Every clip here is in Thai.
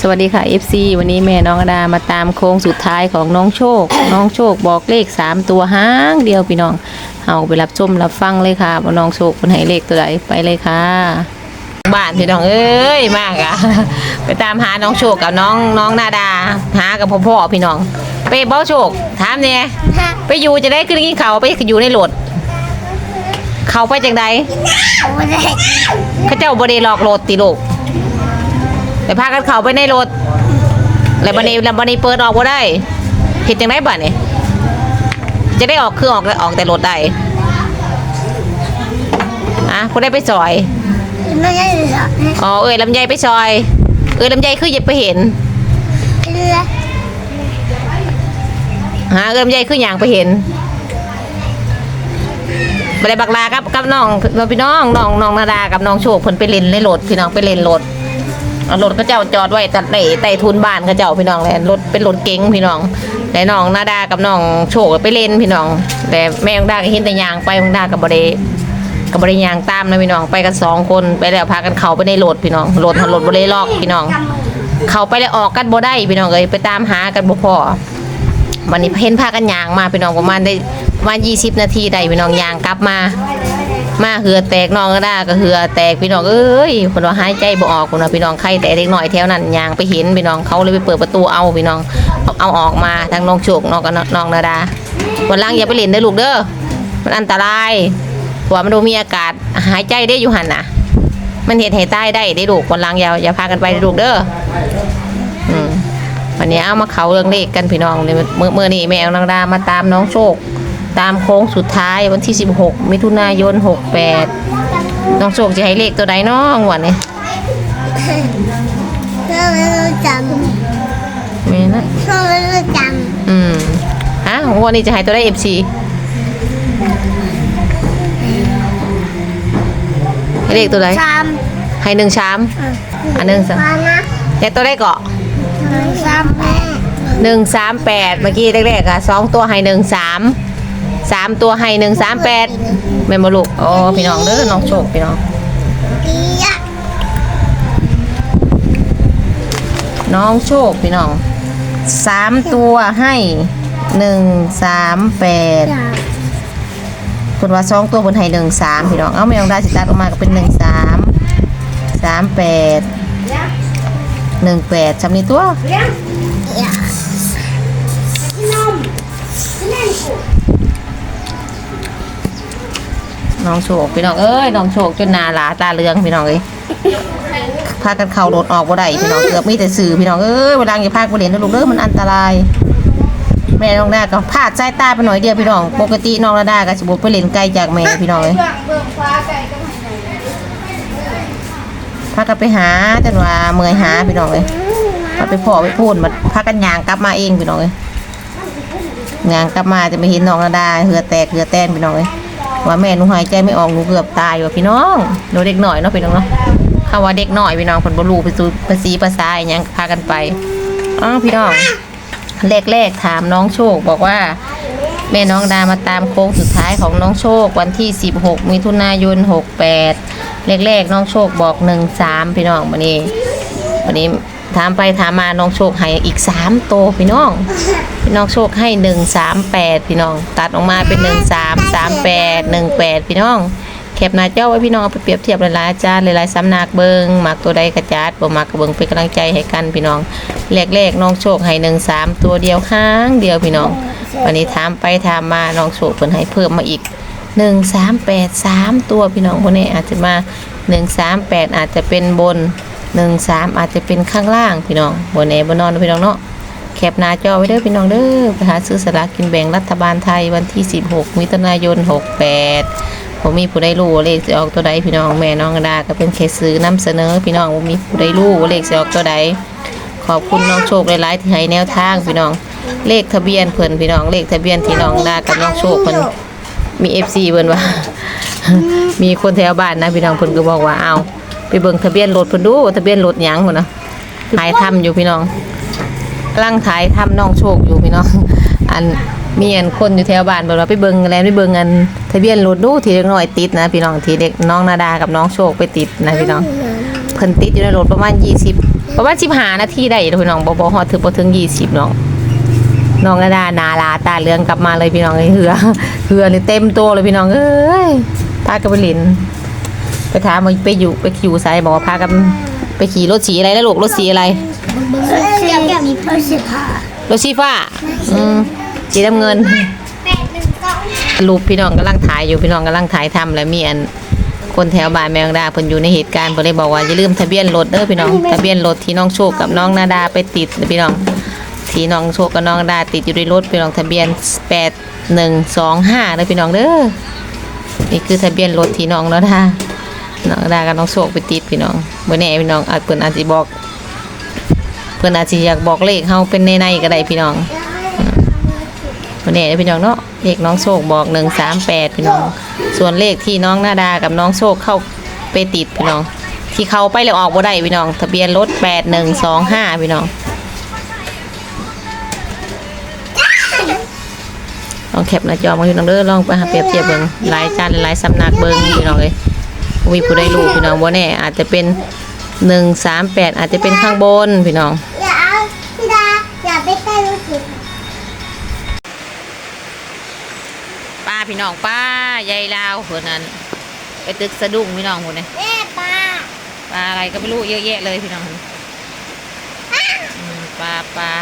สวัสดีค่ะ FC วันนี้แม่น้องอดามาตามโค้งสุดท้ายของน้องโชค น้องโชคบอกเลข 3 ตัวห้างเดียวพี่น้องเอาไปรับชมรับฟังเลยค่ะว่าน้องโชคคนให้เลขตัวไหนไปเลยค่ะ บ้านพี่น้องเอ้ยมากอะไปตามหาน้องโชคกับน้องน้องนาดา หากับพ่อพ่อพี่น้อง ไปเบ้าโชคถามเนี่ยไปอยู่จะได้ขึ้นกินเขาวไปอยู่ในรถเขาไปจังใดไม่ได้เขาเจ้าบไดีหลอกรถติลูก ไปพากันเข้าไปในรถแล้วบันนี้แล้วบันนี้เปิดออกบ่ได้เห็นจังไดบัดนี่จะได้ออกคือออกออกแต่รถได้อะผู้ได้ไปซอยไม่ได้หรอกอ๋อเอ้ยลำไยไปซอย เอ้ยลำไยคืออย่าไปเห็นเรือฮะเอ้ยลำไยคืออย่างไปเห็นบ่ได้บักลากับกับน้องพี่น้องน้องน้องนาดากับน้องโชคเพิ่นไปเล่นในรถพี่น้องไปเล่นรถ เอารถเขาเจ้าจอดไว้ตัดในใต้ทุนบ้านเขาเจ้าพี่น้องและรถเป็นรถเก๋งพี่น้องแต่น้องนาดากับน้องโชคไปเล่นพี่น้อง แต่แม่ของดาก็เห็นแต่ยางไปของดากับบริกับบริยางตามนะพี่น้องไปกันสองคนไปแล้วพากันเข้าไปในรถพี่น้องรถทันรถบริลอกพี่น้อง เข้าไปแล้วออกกันบ่ได้พี่น้องเอ้ยไปตามหากันบ่พอวันนี้เห็นพากันยางมาพี่น้องประมาณได้ประมาณ20นาทีได้พี่น้องยางกลับมา มาเหือแตกน้องก็ได้ก็เหือแตกพี่น้องเอ้ยคนว่าหายใจบ่ออกคนว่าพี่น้องใครแต่เด็กหน่อยแถวนั้นยางไปเห็นพี่น้องเขาเลยไปเปิดประตูเอาพี่น้องเอาเอาออกมาทางน้องโชคน้องกับน้องนาดาวันล่างอย่าไปเล่นเด้อลูกเด้อมันอันตรายเพราะว่ามันดูมีอากาศหายใจได้อยู่หันน่ะ มันเหตุให้ตายได้ได้ลูกวันล่างอย่าอย่าพากันไปเด้ลูกเด้ออืมวันนี้เอามาเขาเรื่องเลขกันพี่น้องเลยเมื่อเมื่อนี้แม่น้องดามาตามน้องโชค ตามโค้งสุดท้ายวันที่ 16 มิถุนายน 68 น้องโชคจะให้เลขตัวใดน้องวันนี้เพื่อไม่รู้จแม่นะำเพื่อไม่รู้จอืมฮะวันนี้จะให้ตัวได้ FC ให้เลขตัวใดำจให้หนึ่งชามำอันหนึ่งสามมานะแต่ตัวได้เกาะจำแม่หนึ่งสามแปดเมื่อกี้แรกๆอะสองตัวให้หนึ่งสาม สามตัวให้หนึ่งสามแปดแม่นบลูกโอ้พี่น้องเด้อน้องโชคพี่น้อง น้องโชคพี่น้องสามตัวให้หนึ่งสามแปดคุณว่าสองตัวคนให้หนึ่งสามพี่น้อง เอาไม่ต้องได้สิตัดออกมาก็เป็นหนึ่งสามสามแปดหนึ่งแปดจำนี้ตัว น้องโชคพี่น้องเอ้ยน้องโชคจนนาลาตาเหลืองพี่น้องเอ้ยพากันเข่ารถออกบ่ได้พี่น้องเกือบมีแต่สื่อพี่น้องเอ้ยเวลาอย่าพาไปเรียนนะลูกเด้อมันอันตราย แม่น้องดาก็พลาดสายตาไปหน่อยเดียวพี่น้อง ปกติน้องระดาก็สิบ่ไปเล่นไกลจากแม่พี่น้องเอ้ยพากันไปหาจนว่าเมื่อยหาพี่น้องเอ้ยมาไปพ่อไปพูดมาพากันย่างกลับมาเองพี่น้องเอ้ยย่างกลับมาจะไม่เห็นน้องระดาเหือแตกเหือแตนพี่น้องเอ้ย ว่าแม่หนูหายใจไม่ออกหนูเกือบตายว่ะพี่น้องหนูเด็กหน่อยเนาะพี่น้องเนาะคำว่าเด็กหน่อยพี่น้องเพิ่นบรูไปสู่ภาษีภาษาอหยังพากันไปอ้าพี่น้องแรกๆถามน้องโชคบอกว่า แม่น้องดามาตามโค้งสุดท้ายของน้องโชควันที่ 16มิถุนายน 68แรกๆน้องโชคบอก 13พี่น้องวันนี้วันนี้ ถามไปถามมาน้องโชคให้อีก3โตวพี่น้องพี่น้องโชคให้138พี่น้อง ตัดออกมาเป็น13 38 18พี่น้องแคปหน้าจอไว้พี่น้องเอาไปเปรียบเทียบหลายๆอาจารย์หลายๆสำนักเบิงมักตัวใดกระจัดบ่มักกระเบิงเป็นกำลังใจให้กันพี่น้องแรกๆน้องโชคให้หนึ่งสามตัวเดียวข้างเดียวพี่น้อง วันนี้ถามไปถามมาน้องโชคเพิ่นให้เพิ่มมาอีกหนึ่งสามแปดสามตัวพี่น้องคนนี้อาจจะมาหนึ่งสามแปดอาจจะเป็นบน หนึ่งสามอาจจะเป็นข้างล่างพี่น้องบนแหนบนนอนพี่น้องเนาะแคปหน้าจอไว้เด้อพี่น้องเด้อไปหาซื้อสลากกินแบ่งรัฐบาลไทยวันที่ 16 มิถุนายน 68 ผมมีผู้ใดรู้เลขออกตัวใดพี่น้องแม่น้องกระดาก็เป็นแค่ซื้อนำเสนอพี่น้องบ่มีผู้ใดรู้เลขออกตัวใดขอบคุณน้องโชคหลายๆที่ให้แนวทางพี่น้อง เลขทะเบียนเพิ่นพี่น้องเลขทะเบียนที่น้องดากับน้องโชคเพิ่นมี FC เพิ่นว่า มีคนแถวบ้านนะพี่น้องเพิ่นก็บอกว่าเอา ไปเบิ่งทะเบียนรถเพิ่นดูว่าทะเบียนรถหยังพุ่นนะถ่ายทำอยู่พี่น้องกำลังถ่ายทำน้องโชคอยู่พี่น้อง อันมีอันคนอยู่แถวบ้านบอกว่าไปเบิ่งแล้วไปเบิ่งอันทะเบียนรถดูที่เด็กน้อยติดนะพี่น้องที่เด็กน้องนาดากับน้องโชคไปติดนะพี่น้อง เพิ่นติดอยู่ในรถประมาณ 20 ประมาณ15นาทีได้พี่น้องบ่บ่ฮอดถึงบ่ถึง 20น้องน้องนาดานาลาตาเหลืองกลับมาเลยพี่น้องเอ้ยเหือเหือนี่เต็มตัวเลยพี่น้องเอ้ยพากันไปเลิน ไปถามว่าไปอยู่ไปอยู่ไสบอกว่าพากันไปขี่รถสีอะไรแล้วลูกรถสีอะไรเสียงมีเพอร์สิพารถสีฟ้าอืมสีน้ำเงินแปดหนึ่งสองรูปพี่น้องกำลังถ่ายอยู่พี่น้องกำลังถ่ายทำแล้วมีอันคนแถวบ้านแมงดาเพิ่นอยู่ในเหตุการณ์เพิ่นเลยบอกว่าอย่าลืมทะเบียนรถเด้อพี่น้องทะเบียนรถที่น้องโชคกับน้องนาดาไปติดพี่น้องที่น้องโชคกับน้องนาดาติดอยู่ในรถพี่น้องทะเบียน8125เด้อพี่น้องเด้อนี่คือทะเบียนรถที่น้องนาดา น้องดากับน้องโชคไปติดพี่น้องบ่แน่พี่น้องอาจเพิ่นอาจสิบอก เพิ่นอาจสิอยากบอกเลขเฮาเป็นในๆก็ได้พี่น้องวันนี้พี่น้องเนาะเลขน้องโชคบอกหนึ่งสามแปดพี่น้อง ส่วนเลขที่น้องนาดากับน้องโชคเข้าไปติดพี่น้อง ที่เขาไปแล้วออกบ่ได้พี่น้อง ทะเบียนรถแปดหนึ่งสองห้าพี่น้องลองแคปหน้าจอมาพี่น้องเด้อลองไปหาเปรียบเทียบเบิ่งหลายจานหลายสำนักเบิ่งพี่น้องเลย มีผู้ใดรู้พี่น้องบ่แน่อาจจะเป็นหนึ่งสามแปดอาจจะเป็นข้างบนพี่น้อง อย่าเอาพี่ดาอย่าไปใกล้รถสิป้าพี่น้องป้ายายลาวคนนั้น ไปตึกสะดุ้งพี่น้องคนนี้แม่ป้าปลาอะไรก็ไม่รู้เยอะแยะเลยพี่น้องอืมปลาปลา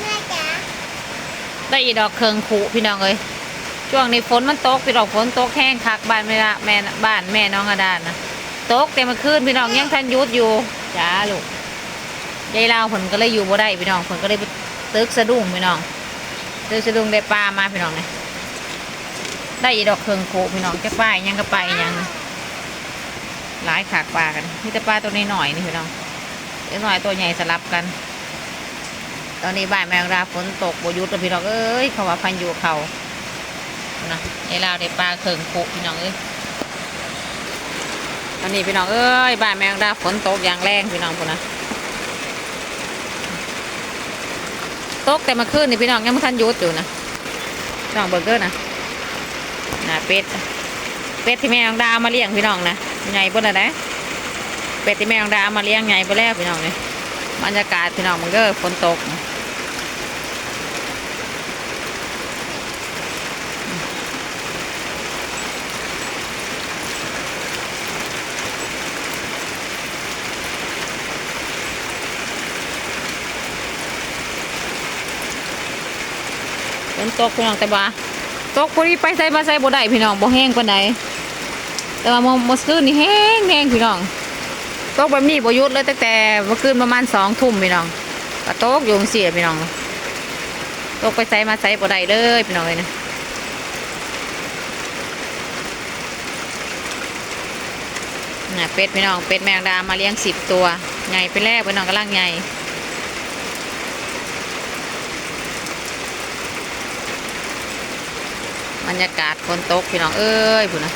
แม่จ๋าได้อีดอกเคืองขุพี่น้องเอ้ย ช่วงนี้ฝนมันตกพี่ดอกฝนตกแห้งคักบ้านแม่ละแม่บ้านแม่น้องกระดานนะตกแต่มื่อคืนพี่น้องยังทันยุดอยู่จ้าลูกยายลาวผลก็เลยอยู่บ่ได้พี่น้องผลก็เลยตึกสะดุ้งพี่น้องตึกสะดุ้งได้ปลามาพี่น้องเลยได้อีดอกเคืองขุพี่น้องจะไปยังก็ไปยังหลายขากปลากันมีแต่ปลาตัวนี้หน่อยๆนี่พี่น้องเล็กน้อยตัวใหญ่สลับกัน ตอนนี้บ่ายแมงดาฝนตกบหยุดแล้วพี่น้องเอ้ยเขาว่าพันอยู่เขา นะไอ้ลาวได้ปลาเข่งโคพี่น้องเอ้ยตอนนี้พี่น้องเอ้ยบ่ายแมงดาฝนตกอย่างแรงพี่น้องพุ่นนะตกแต่มาคืนนี่พี่น้องยังไม่ทันยุดอยู่นะพี่น้องเบอร์เกอร์นะนะเป็ดเป็ดที่แม่ของดามาเลี้ยงพี่น้องนะใหญ่นอะไรเป็ดที่แม่ของดามาเลี้ยงใหญ่ไปแล้วพี่น้องเลยบรรยากาศพี่น้องมันก็ฝนตกฝ นตกพี่น้องแต่ว่าตกพอดีไปใส่มาใส่บ่ได้พี่น้องบ่แห้งปานใดแต่ว่ามื่อเมื่อคืนนี่แห้งแห้งพี่น้องตกแบบนี้บ่ยุดเลยตั้งแต่เมื่อคืนประมาณสองทุ่มพี่น้องก็ตกอยู่จังซี่แหละพี่น้องตกไปใส่มาใส่บ่ได้เลยพี่น้องเลยนะน่ะเป็ดพี่น้องเป็ดแมงดามาเลี้ยงสิบตัวใหญ่ไปแล้วพี่น้องกำลังใหญ่ บรรยากาศฝนตกพี่น้องเอ้ยพุ่นนะ